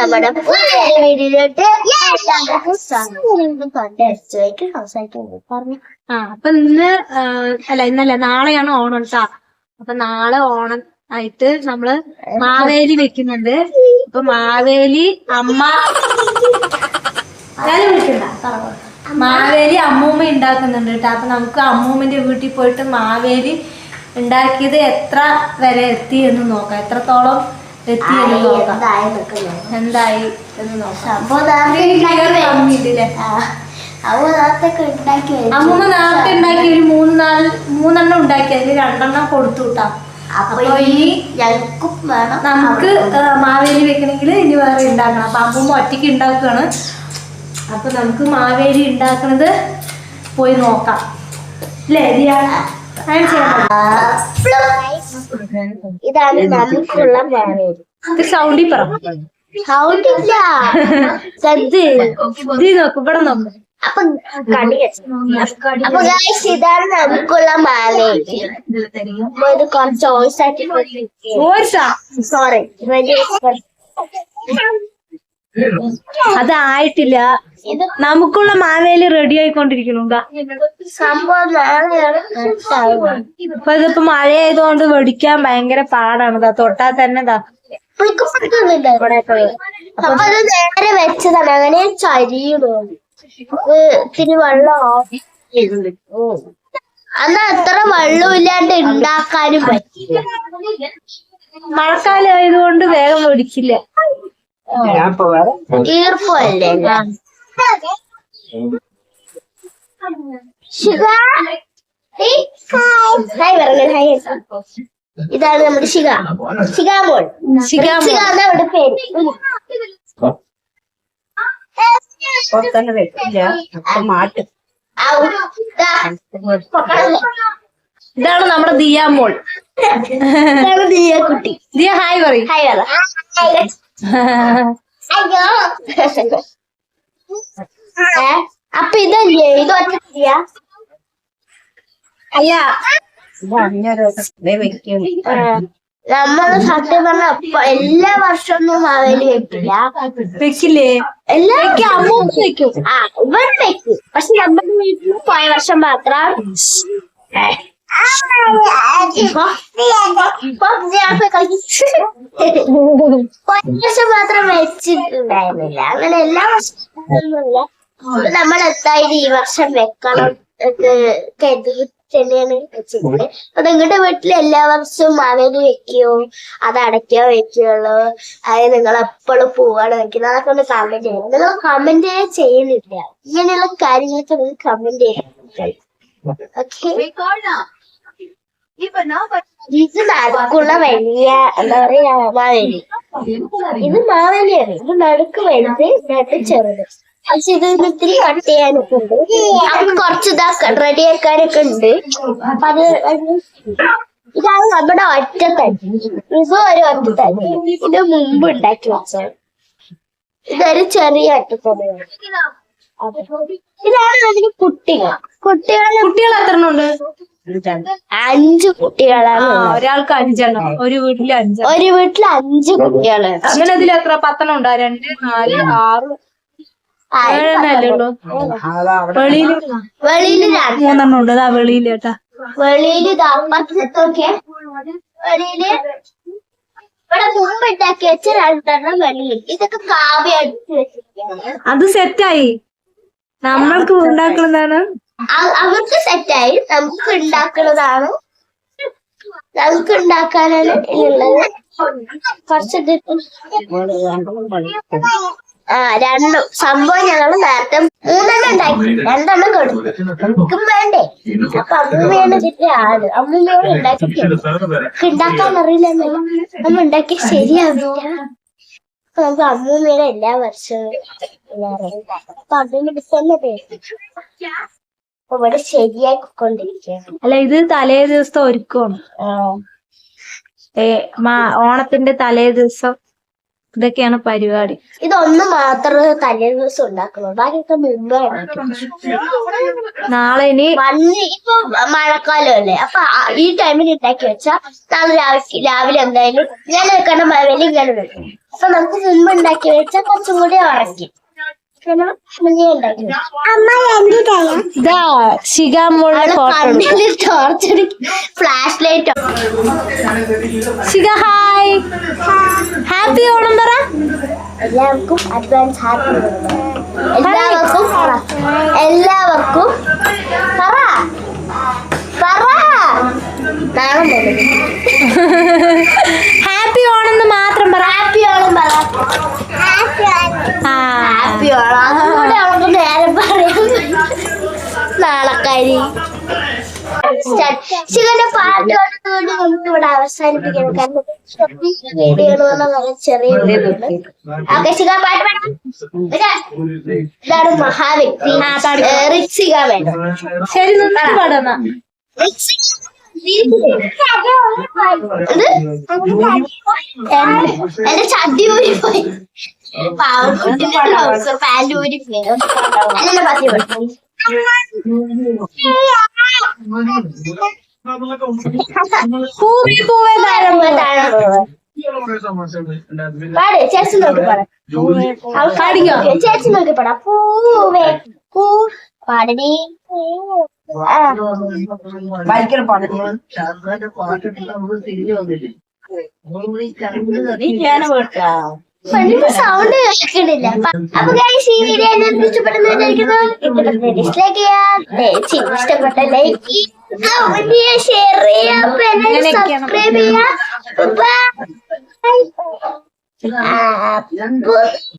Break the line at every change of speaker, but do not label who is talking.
നമ്മുടെ വീഡിയോയിലോട്ട് സംസാരിക്കാൻ പറഞ്ഞു.
ആ അപ്പൊ ഇന്ന് അല്ല ഇന്നല്ല നാളെയാണ് ഓണം കേട്ടാ അപ്പൊ നാളെ ഓണം ആയിട്ട് നമ്മൾ മാവേലി വെക്കുന്നുണ്ട്. അപ്പൊ മാവേലി അമ്മ. മാവേലി അമ്മൂമ്മ ഉണ്ടാക്കുന്നുണ്ട് കേട്ടോ അപ്പൊ നമുക്ക് അമ്മൂമ്മന്റെ വീട്ടിൽ പോയിട്ട് മാവേലി ഉണ്ടാക്കിയത് എത്ര വരെ എത്തി എന്ന് നോക്കാം. എത്രത്തോളം എത്തി എന്ന് നോക്കാം
എന്തായി നിൽക്കുന്നത്
എന്തായി എന്ന് നോക്കാം
സംഭവം നേരത്തെ ഉണ്ടാക്കി.
അമ്മൂമ്മ നേരത്തെ ഒരു മൂന്ന് നാല് മൂന്നെണ്ണം ഉണ്ടാക്കി അതിൽ രണ്ടെണ്ണം കൊടുത്തു വിട്ടാ
അപ്പൊ ഇനി ഞങ്ങൾക്കും വേണം
നമുക്ക് മാവേലി വെക്കണമെങ്കിൽ ഇനി വേറെ ഉണ്ടാക്കണം അപ്പൊ അമ്മൂമ്മ ഒറ്റയ്ക്ക് ഉണ്ടാക്കുകയാണ് അപ്പൊ നമുക്ക് മാവേലി ഉണ്ടാക്കണത് പോയി നോക്കാം അല്ലേ? ചെയ്യാം.
ഇതാണ് നമുക്കുള്ള
ഇത് സൗണ്ടിൽ പറ.
സൗണ്ടില്ല
ഇത് ഇത് നോക്ക് ഇവിടെ നോക്ക്.
അപ്പൊ കണി അപ്പൊ ഗൈസ് ഇതാണ് നമുക്കുള്ള അപ്പൊ ഇത് കുറച്ച് ഓയിസ് ആക്കി സോറി
അതായിട്ടില്ല.
ഇത്
നമുക്കുള്ള മാവേലി റെഡി ആയിക്കൊണ്ടിരിക്കണുണ്ടാ. അപ്പൊ ഇതിപ്പോ മഴ ആയതുകൊണ്ട് വെടിക്കാൻ ഭയങ്കര പാടാണ്. ദാ തൊട്ടാ തന്നെ ദാ.
അപ്പൊ നേരെ വെച്ചതാണ്. അങ്ങനെ ചരിയുന്നു. ഇത് ഇത്തിരി വെള്ളം. അന്ന് അത്ര ഇല്ലാണ്ട് ഉണ്ടാക്കാനും പറ്റില്ല
മഴക്കാലം ആയതുകൊണ്ട് വേഗം
ഈർപ്പല്ലേ. ഇതാണ് നമ്മുടെ ശിഖ. ശിഖാമോൾ
ശിഖാമോൾ.
ശിഖ എന്നാ അവിടെ പേര്.
ഇതാണ് നമ്മുടെ ദിയാമോൾ
ദിയ കുട്ടി.
ദിയ ഹായ് പറയും.
ഹായ് പറ അയ്യോ. അപ്പൊ ഇതല്ലേ ഇത് ഒറ്റ
അല്ല
നമ്മൾ സത്യം പറഞ്ഞ എല്ലാ വർഷമൊന്നും മാവേലി വെക്കില്ല.
വെക്കില്ലേ?
എല്ലാ
അമ്മ വെക്കും.
ആ ഇവിടെ വെക്കും. പക്ഷെ നമ്മുടെ വീട്ടിൽ പോയ വർഷം മാത്രം വർഷം മാത്രം വെച്ചിട്ടുണ്ടായിരുന്നില്ല. അങ്ങനെ എല്ലാ വർഷവും നമ്മൾ എന്തായാലും ഈ വർഷം വെക്കണം കരുതി തന്നെയാണ് വെച്ചിട്ടുള്ളത് അപ്പൊ നിങ്ങളുടെ വീട്ടിൽ എല്ലാ വർഷവും അവർ വെക്കുകയോ അത് അടയ്ക്കോ വെക്കുകയുള്ളൂ അത് നിങ്ങൾ എപ്പോഴും പോവാണ് വെക്കുന്നത്. അതൊക്കെ ഒന്ന് കമന്റ് ചെയ്യണം. നിങ്ങൾ കമന്റ് ചെയ്യുന്നില്ല. ഇങ്ങനെയുള്ള കാര്യങ്ങളൊക്കെ നിങ്ങൾ കമന്റ് ചെയ്യണം. ഓക്കെ ഇത് നടുക്കുള്ള വലിയ എന്താ പറയാ മാവേലി. ഇത് മാവേലിയാണ്. ഇത് നടുക്ക് വലുത് നട്ട് ചെറുത്. പക്ഷെ ഇത് ഇത്തിരി കട്ട് ചെയ്യാനൊക്കെ ഉണ്ട് അത് കുറച്ച് ഇതാ റെഡി ആക്കാനൊക്കെ ഉണ്ട്. അപ്പൊ അത് ഇതാണ് നമ്മുടെ ഒറ്റത്തടി ഇത് ഒരു ഒറ്റത്തടി ഇത് മുമ്പ് ഉണ്ടാക്കി വെച്ചത്. ഇതൊരു ചെറിയ ഒറ്റത്തടിയാണ് ഇതാണ് അതിന് കുട്ടികൾ. കുട്ടികൾ
കുട്ടികൾ എത്ര ഉണ്ട്?
അഞ്ച് കുട്ടികളാണ്.
ഒരാൾക്ക് അഞ്ചെണ്ണം ഒരു വീട്ടിൽ അഞ്ച്
ഒരു വീട്ടിൽ അഞ്ച് കുട്ടികളാണ്
അങ്ങനെ അതിൽ എത്ര? പത്തെണ്ണം ഉണ്ടോ? രണ്ട് നാല് ആറ്.
വെളിയിൽ രണ്ട്.
മൂന്നെണ്ണം ഉണ്ട് അതാ വെളിയിൽ കേട്ടാ
വെളിയിൽ അപ്പുറത്തൊക്കെ വെളിയിൽ ഇവിടെ മുമ്പ് ഉണ്ടാക്കി വെച്ച രണ്ടെണ്ണം വെളിയിൽ ഇതൊക്കെ കാവ്യ അടുത്ത് വെച്ചിരിക്കുകയാണ്.
അത് സെറ്റായി നമ്മൾക്ക് ഉണ്ടാക്കുന്നതാണ്
അവർക്ക് സെറ്റായി. നമുക്ക് ഉണ്ടാക്കുന്നതാണ്. നമുക്ക് ഉണ്ടാക്കാനാണ് ഉള്ളത് കുറച്ച് ആ രണ്ടും. സംഭവം ഞങ്ങൾ നേരത്തെ മൂന്നെണ്ണം ഉണ്ടാക്കി. രണ്ടെണ്ണം കൊടുത്തു. വേണ്ടേ? അപ്പൊ അമ്മൂമ്മയാണ് ഇതിന്റെ ആൾ അമ്മൂമ്മയോട് ഉണ്ടാക്കി ഉണ്ടാക്കാൻ അറിയില്ലെന്നോ നമ്മ ഉണ്ടാക്കി ശരിയാവില്ല. നമുക്ക് അമ്മൂമ്മയുടെ എല്ലാ വർഷവും. അപ്പൊ അതിന് ഡിസംബർ പേര് ഇവിടെ ശരിയാക്കിക്കൊണ്ടിരിക്കുകയാണ്
അല്ല ഇത് തലേ ദിവസത്തെ ഒരുക്കമാണ്. ഏ ഓണത്തിന്റെ തലേ ദിവസം ഇതൊക്കെയാണ് പരിപാടി.
ഇതൊന്ന് മാത്രമേ തലേ ദിവസം ഉണ്ടാക്കുള്ളൂ ബാക്കിയൊക്കെ മുമ്പേ
നാളെ ഇനി
മഞ്ഞ് ഇപ്പൊ മഴക്കാലം അല്ലേ അപ്പൊ ഈ ടൈമിൽ ഉണ്ടാക്കി വെച്ചാ നാളെ രാവിലെ രാവിലെ എന്തായാലും ഞാൻ വെക്കണ മഴവിൽ ഇങ്ങനെ വെക്കും അപ്പൊ നമുക്ക് മുമ്പ് ഉണ്ടാക്കി വെച്ചാൽ കുറച്ചും കൂടി ഉറക്കും
photo
flash light
Shikha hi happy Onam പറ.
എല്ലാവർക്കും അഡ്വാൻസ് ഹാപ്പി എല്ലാവർക്കും പറ. എല്ലാവർക്കും പറ. പറ. നാളെ
ഹാപ്പി ഓണം എന്ന് മാത്രം പറ.
ഹാപ്പി ഓണം പറ. നാളെക്കാരി ശിവന്റെ പാട്ട് പാടുന്നതുകൊണ്ട് നമുക്ക് ഇവിടെ അവസാനിപ്പിക്കണം കാരണം വീഡിയോ വളരെ ചെറിയ ഓക്കെ ശിഖ പാട്ട് പാടാം? ഇതാണ് മഹാവ്യക്തി. റിക്സിക വേണം.
ശരി പാടുന്ന
എന്റെ ചതി ഊരി പോയി. ട്രൗസർ പാന്റ് ഊരി പോയി. അല്ലല്ല പത്തി പോയി
പൂവേ പൂവേ താരം
പാട് ചേച്ചി നോക്കി പാടാം
പാടിക്കോ
ചേച്ചി നോക്കി പാടാം പൂവേ പൂ പാടടി
ഭയങ്കര പാട്ട്?
സൗണ്ട് കേൾക്കണില്ല. അപ്പൊ ഗൈസ് ഈ വീഡിയോ എല്ലാവർക്കും ഇഷ്ടപ്പെടുന്നതായിരിക്കുന്നു ഇഷ്ടപ്പെട്ട ഡിസ്ലൈക്ക് ചെയ്യാം. ഇഷ്ടപ്പെട്ട ലൈക്ക് ഷെയർ ചെയ്യാം. സബ്സ്ക്രൈബ് ചെയ്യാം.